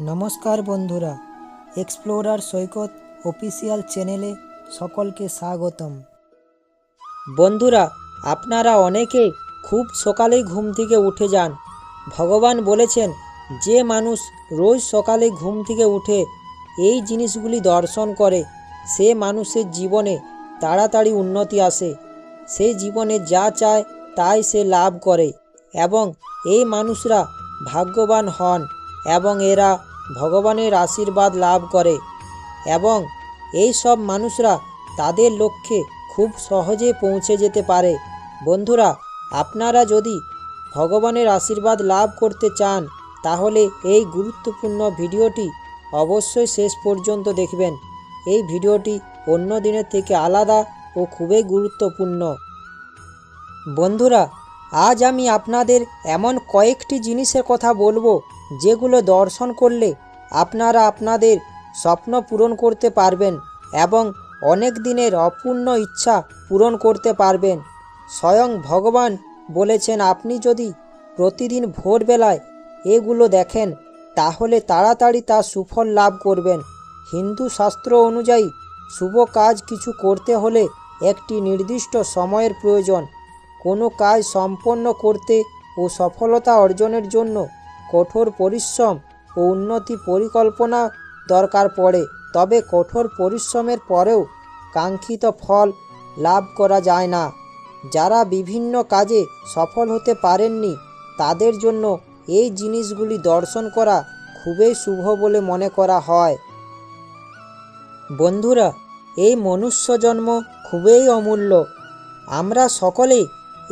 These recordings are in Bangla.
নমস্কার বন্ধুরা এক্সপ্লোরার সৈকত অফিসিয়াল চ্যানেলে সকলকে স্বাগতম। বন্ধুরা, আপনারা অনেকে খুব সকালেই ঘুম থেকে উঠে যান। ভগবান বলেছেন, যে মানুষ রোজ সকালে ঘুম থেকে উঠে এই জিনিসগুলি দর্শন করে, সে মানুষের জীবনে তাড়াতাড়ি উন্নতি আসে। সে জীবনে যা চায় তাই সে লাভ করে এবং এই মানুষরা ভাগ্যবান হন। এবং এরা ভগবানের আশীর্বাদ লাভ করে। এবং এই সব মানুষরা তাদের লক্ষ্যে খুব সহজে পৌঁছে যেতে পারে। বন্ধুরা, আপনারা যদি ভগবানের আশীর্বাদ লাভ করতে চান, তাহলে এই গুরুত্বপূর্ণ ভিডিওটি অবশ্যই শেষ পর্যন্ত দেখবেন। এই ভিডিওটি অন্য দিনের থেকে আলাদা ও খুবই গুরুত্বপূর্ণ। বন্ধুরা আজ আমি আপনাদের এমন কয়েকটি জিনিসের কথা বলব, যেগুলো দর্শন করলে আপনারা আপনাদের স্বপ্ন পূরণ করতে পারবেন এবং অনেক দিনের অপূর্ণ ইচ্ছা পূরণ করতে পারবেন। স্বয়ং ভগবান বলেছেন, আপনি যদি প্রতিদিন ভোরবেলায় এগুলো দেখেন, তাহলে তাড়াতাড়ি তার সুফল লাভ করবেন। হিন্দু শাস্ত্র অনুযায়ী, শুভ কাজ কিছু করতে হলে একটি নির্দিষ্ট সময়ের প্রয়োজন। কোনো কাজ সম্পন্ন করতে ও সফলতা অর্জনের জন্য কঠোর পরিশ্রম ও উন্নতি পরিকল্পনা দরকার পড়ে। তবে কঠোর পরিশ্রমের পরেও কাঙ্ক্ষিত ফল লাভ করা যায় না। যারা বিভিন্ন কাজে সফল হতে পারেননি, তাদের জন্য এই জিনিসগুলি দর্শন করা খুবই শুভ বলে মনে করা হয়। বন্ধুরা, এই মনুষ্য জন্ম খুবই অমূল্য। আমরা সকলেই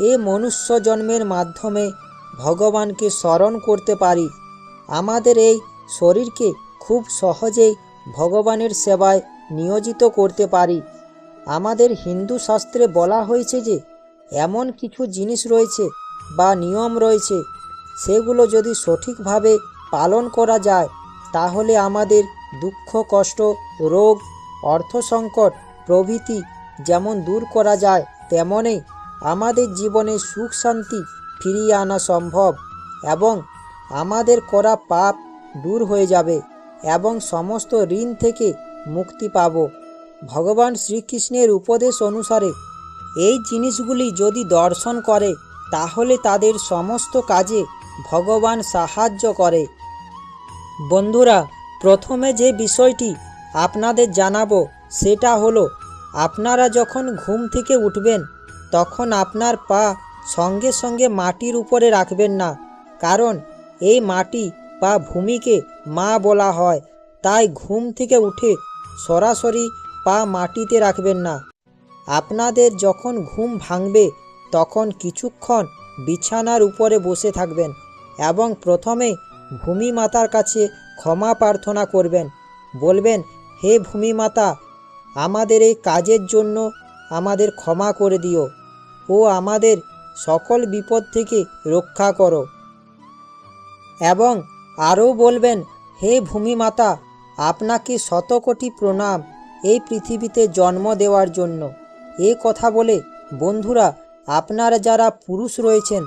এ মনুষ্য জন্মের মাধ্যমে ভগবানকে স্মরণ করতে পারি। আমাদের এই শরীরকে খুব সহজেই ভগবানের সেবায় নিয়োজিত করতে পারি। আমাদের হিন্দু শাস্ত্রে বলা হয়েছে যে, এমন কিছু জিনিস রয়েছে বা নিয়ম রয়েছে, সেগুলো যদি সঠিকভাবে পালন করা যায়, তাহলে আমাদের দুঃখ, কষ্ট, রোগ অর্থ সংকট প্রভৃতি যেমন দূর করা যায়, তেমনই আমাদের জীবনে সুখ শান্তি ফিরিয়ে আনা সম্ভব এবং আমাদের করা পাপ দূর হয়ে যাবে এবং সমস্ত ঋণ থেকে মুক্তি পাব। ভগবান শ্রীকৃষ্ণের উপদেশ অনুসারে এই জিনিসগুলি যদি দর্শন করে, তাহলে তাদের সমস্ত কাজে ভগবান সাহায্য করে। বন্ধুরা, প্রথমে যে বিষয়টি আপনাদের জানাব, সেটা হলো, আপনারা যখন ঘুম থেকে উঠবেন তখন আপনার পা সঙ্গে সঙ্গে মাটির উপরে রাখবেন না, কারণ এই মাটি বা ভূমিকে মা বলা হয়, তাই ঘুম থেকে উঠে সরাসরি পা মাটিতে রাখবেন না। আপনাদের যখন ঘুম ভাঙবে, তখন কিছুক্ষণ বিছানার উপরে বসে থাকবেন এবং প্রথমে ভূমি মাতার কাছে ক্ষমা প্রার্থনা করবেন, বলবেন, হে ভূমি মাতা আমাদের এই কাজের জন্য আমাদের ক্ষমা করে দিও। ও আমাদের সকল বিপদ থেকে রক্ষা করো। এবং আরও বলবেন, হে ভূমি মাতা আপনাকে শতকোটি প্রণাম এই পৃথিবীতে জন্ম দেওয়ার জন্য। এ কথা বলে বন্ধুরা, আপনারা যারা পুরুষ রয়েছেন,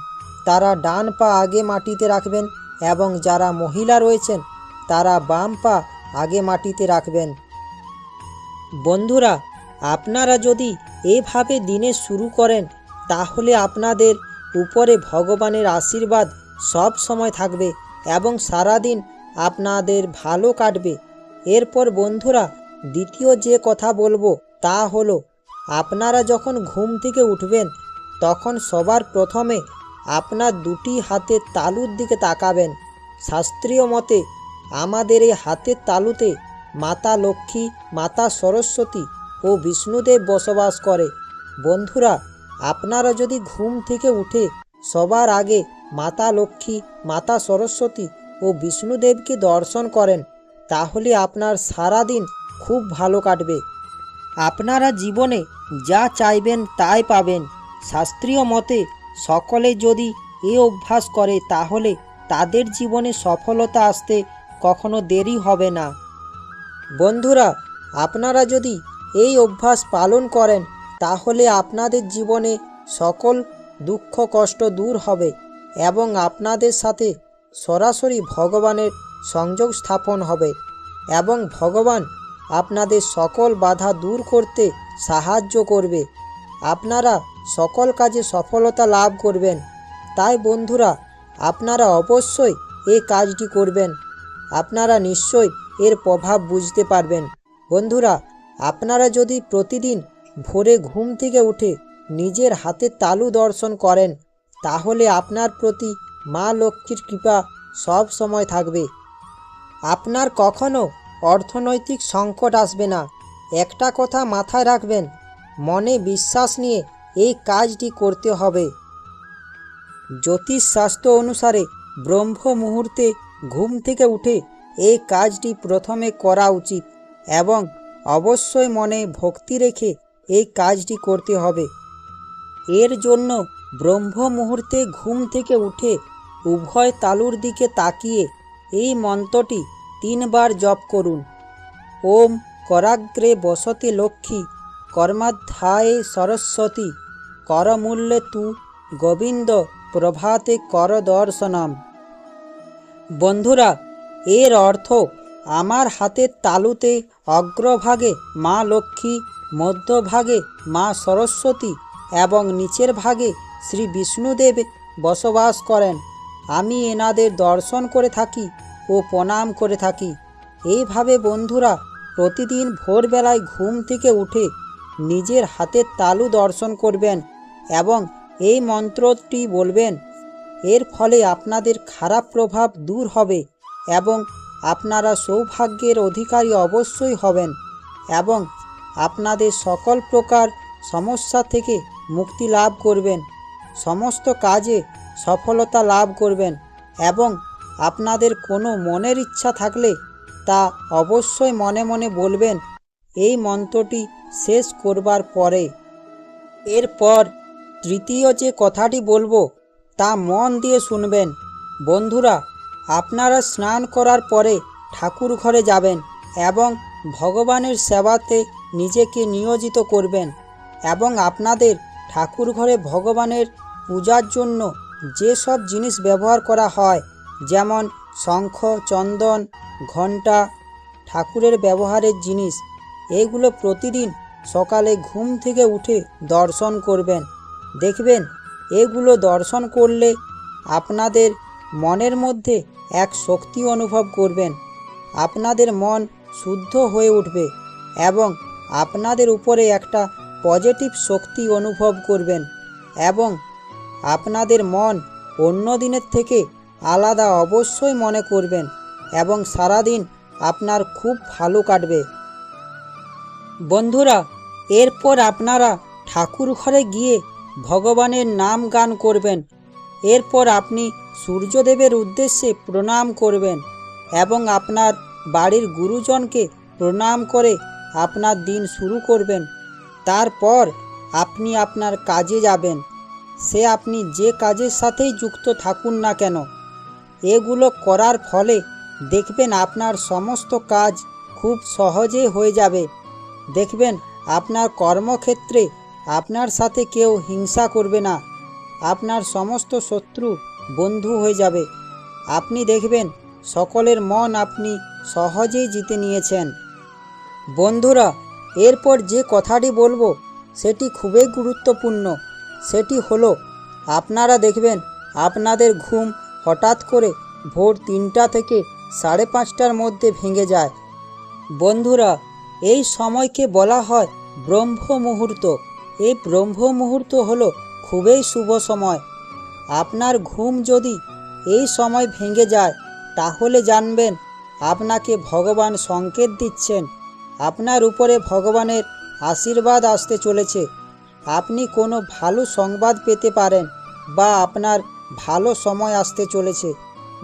তারা ডান পা আগে মাটিতে রাখবেন এবং যারা মহিলা রয়েছেন, তারা বাম পা আগে মাটিতে রাখবেন। বন্ধুরা, আপনারা যদি এভাবে দিনে শুরু করেন তাহলে আপনাদের উপরে ভগবানের আশীর্বাদ সব সময় থাকবে এবং সারাদিন আপনাদের ভালো কাটবে। এরপর বন্ধুরা, দ্বিতীয় যে কথা বলব তা হলো, আপনারা যখন ঘুম থেকে উঠবেন, তখন সবার প্রথমে আপনার দুটি হাতের তালুর দিকে তাকাবেন। শাস্ত্রীয় মতে, আমাদের এই হাতের তালুতে মাতা লক্ষ্মী, মাতা সরস্বতী ও বিষ্ণুদেব বসবাস করে। বন্ধুরা আপনারা যদি ঘুম থেকে উঠে সবার আগে মাতা লক্ষ্মী, মাতা সরস্বতী ও বিষ্ণুদেবকে দর্শন করেন, তাহলে আপনার সারা দিন খুব ভালো কাটবে। আপনারা জীবনে যা চাইবেন তাই পাবেন। শাস্ত্রীয় মতে, সকলে যদি এ অভ্যাস করে, তাহলে তাদের জীবনে সফলতা আসতে কখনো দেরি হবে না। বন্ধুরা, আপনারা যদি এই অভ্যাস পালন করেন তাহলে আপনাদের জীবনে সকল দুঃখ কষ্ট দূর হবে এবং আপনাদের সাথে সরাসরি ভগবানের সংযোগ স্থাপন হবে এবং ভগবান আপনাদের সকল বাধা দূর করতে সাহায্য করবে। আপনারা সকল কাজে সফলতা লাভ করবেন। তাই বন্ধুরা, আপনারা অবশ্যই এই কাজটি করবেন। আপনারা নিশ্চয়ই এর প্রভাব বুঝতে পারবেন। বন্ধুরা, আপনারা যদি প্রতিদিন ভোরে ঘুম থেকে উঠে নিজের হাতে তালু দর্শন করেন, তাহলে আপনার প্রতি মা লক্ষ্মীর কৃপা সব সময় থাকবে। আপনার কখনো অর্থনৈতিক সংকট আসবে না। একটা কথা মাথায় রাখবেন, মনে বিশ্বাস নিয়ে এই কাজটি করতে হবে। জ্যোতিষশাস্ত্র অনুসারে ব্রহ্ম মুহূর্তে ঘুম থেকে উঠে এই কাজটি প্রথমে করা উচিত এবং অবশ্যই মনে ভক্তি রেখে এই কাজটি করতে হবে। এর জন্য ব্রহ্ম মুহূর্তে ঘুম থেকে উঠে উভয় তালুর দিকে তাকিয়ে এই মন্ত্রটি তিনবার জপ করুন। ওম করাগ্রে বসতে লক্ষ্মী কর্মাধ্যায়ে সরস্বতী করমূল্যে তু গোবিন্দ প্রভাতে কর দর্শনম। বন্ধুরা, এর অর্থ আমার হাতের তালুতে অগ্রভাগে মা লক্ষ্মী মধ্যভাগে মা সরস্বতী এবং নিচের ভাগে শ্রী বিষ্ণুদেব বসবাস করেন। আমি এনাদের দর্শন করে থাকি ও প্রণাম করে থাকি। এইভাবে বন্ধুরা প্রতিদিন ভোরবেলায় ঘুম থেকে উঠে নিজের হাতের তালু দর্শন করবেন এবং এই মন্ত্রটি বলবেন, এর ফলে আপনাদের খারাপ প্রভাব দূর হবে এবং আপনারা সৌভাগ্যের অধিকারী অবশ্যই হবেন এবং আপনাদের সকল প্রকার সমস্যা থেকে মুক্তি লাভ করবেন। সমস্ত কাজে সফলতা লাভ করবেন এবং আপনাদের কোনো মনের ইচ্ছা থাকলে তা অবশ্যই মনে মনে বলবেন। এই মন্ত্রটি শেষ করবার পরে। এরপর তৃতীয় যে কথাটি বলব, তা মন দিয়ে শুনবেন। বন্ধুরা, আপনারা স্নান করার পরে ঠাকুর ঘরে যাবেন এবং ভগবানের সেবাতে নিজেকে নিয়োজিত করবেন এবং আপনাদের ঠাকুর ঘরে ভগবানের পূজার জন্য যেসব জিনিস ব্যবহার করা হয়, যেমন শঙ্খ, চন্দন, ঘণ্টা, ঠাকুরের ব্যবহারের জিনিস, এগুলো প্রতিদিন সকালে ঘুম থেকে উঠে দর্শন করবেন। দেখবেন, এগুলো দর্শন করলে আপনাদের মনের মধ্যে এক শক্তি অনুভব করবেন। আপনাদের মন শুদ্ধ হয়ে উঠবে এবং আপনাদের উপরে একটা পজিটিভ শক্তি অনুভব করবেন এবং আপনাদের মন অন্য দিনের থেকে আলাদা অবশ্যই মনে করবেন এবং সারাদিন আপনার খুব ভালো কাটবে। বন্ধুরা, এরপর আপনারা ঠাকুর ঘরে গিয়ে ভগবানের নাম গান করবেন। এরপর আপনি সূর্যদেবের উদ্দেশ্যে প্রণাম করবেন এবং আপনার বাড়ির গুরুজনকে প্রণাম করে আপনার দিন শুরু করবেন, তারপর আপনি আপনার কাজে যাবেন। সে আপনি যে কাজের সাথেই যুক্ত থাকুন না কেন, এগুলো করার ফলে দেখবেন আপনার সমস্ত কাজ খুব সহজে হয়ে যাবে। দেখবেন আপনার কর্মক্ষেত্রে আপনার সাথে কেউ হিংসা করবে না, আপনার সমস্ত শত্রু বন্ধু হয়ে যাবে। আপনি দেখবেন সকলের মন আপনি সহজেই জিতে নিয়েছেন। বন্ধুরা, এরপর যে কথাটি বলব, সেটি খুবই গুরুত্বপূর্ণ। সেটি হলো, আপনারা দেখবেন, আপনাদের ঘুম হঠাৎ করে ভোর তিনটা থেকে সাড়ে পাঁচটার মধ্যে ভেঙে যায়। বন্ধুরা, এই সময়কে বলা হয় ব্রহ্ম মুহূর্ত। এই ব্রহ্ম মুহূর্ত হলো খুবই শুভ সময়। আপনার ঘুম যদি এই সময় ভেঙে যায়, তাহলে জানবেন, আপনাকে ভগবান সংকেত দিচ্ছেন। আপনার উপরে ভগবানের আশীর্বাদ আসতে চলেছে। আপনি কোনো ভালো সংবাদ পেতে পারেন বা আপনার ভালো সময় আসতে চলেছে।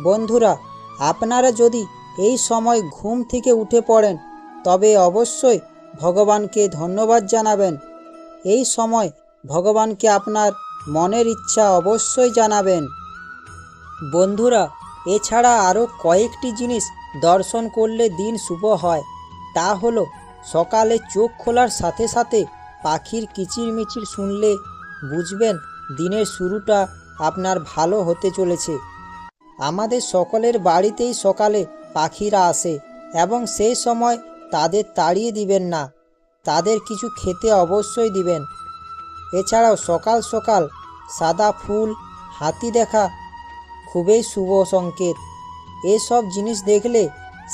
বন্ধুরা, আপনারা যদি এই সময় ঘুম থেকে উঠে পড়েন, তবে অবশ্যই ভগবানকে ধন্যবাদ জানাবেন। এই সময় ভগবানকে আপনার মনের ইচ্ছা অবশ্যই জানাবেন। বন্ধুরা, এছাড়া আরও কয়েকটি জিনিস দর্শন করলে দিন শুভ হয়। তা হলো, সকালে চোখ খোলার সাথে সাথে পাখির কিচিরমিচির শুনলে বুঝবেন দিনের শুরুটা আপনার ভালো হতে চলেছে। আমাদের সকলের বাড়িতেই সকালে পাখিরা আসে এবং সেই সময় তাদের তাড়িয়ে দিবেন না, তাদের কিছু খেতে অবশ্যই দিবেন। এছাড়াও সকাল সকাল সাদা ফুল, হাতি দেখা খুবই শুভ সংকেত। এসব জিনিস দেখলে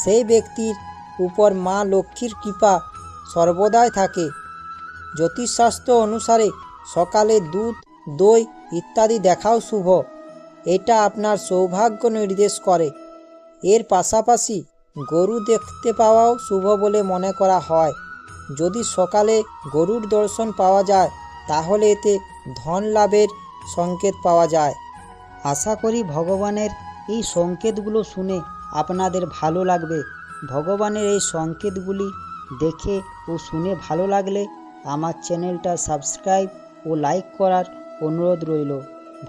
সেই ব্যক্তির উপর মা লক্ষ্মীর কৃপা সর্বদাই থাকে। জ্যোতিষশাস্ত্র অনুসারে সকালে দুধ, দই ইত্যাদি দেখাও শুভ। এটা আপনার সৌভাগ্য নির্দেশ করে। এর পাশাপাশি গরু দেখতে পাওয়াও শুভ বলে মনে করা হয়। যদি সকালে গরুর দর্শন পাওয়া যায়, তাহলে এতে ধন লাভের সংকেত পাওয়া যায়। আশা করি ভগবানের এই সংকেতগুলো শুনে আপনাদের ভালো লাগবে। ভগবানের এই সংকেতগুলি দেখে ও শুনে ভালো লাগলে আমার চ্যানেলটা সাবস্ক্রাইব ও লাইক করার অনুরোধ রইল।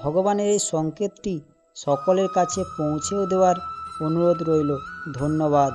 ভগবানের এই সংকেতটি সকলের কাছে পৌঁছেও দেওয়ার অনুরোধ রইল। ধন্যবাদ।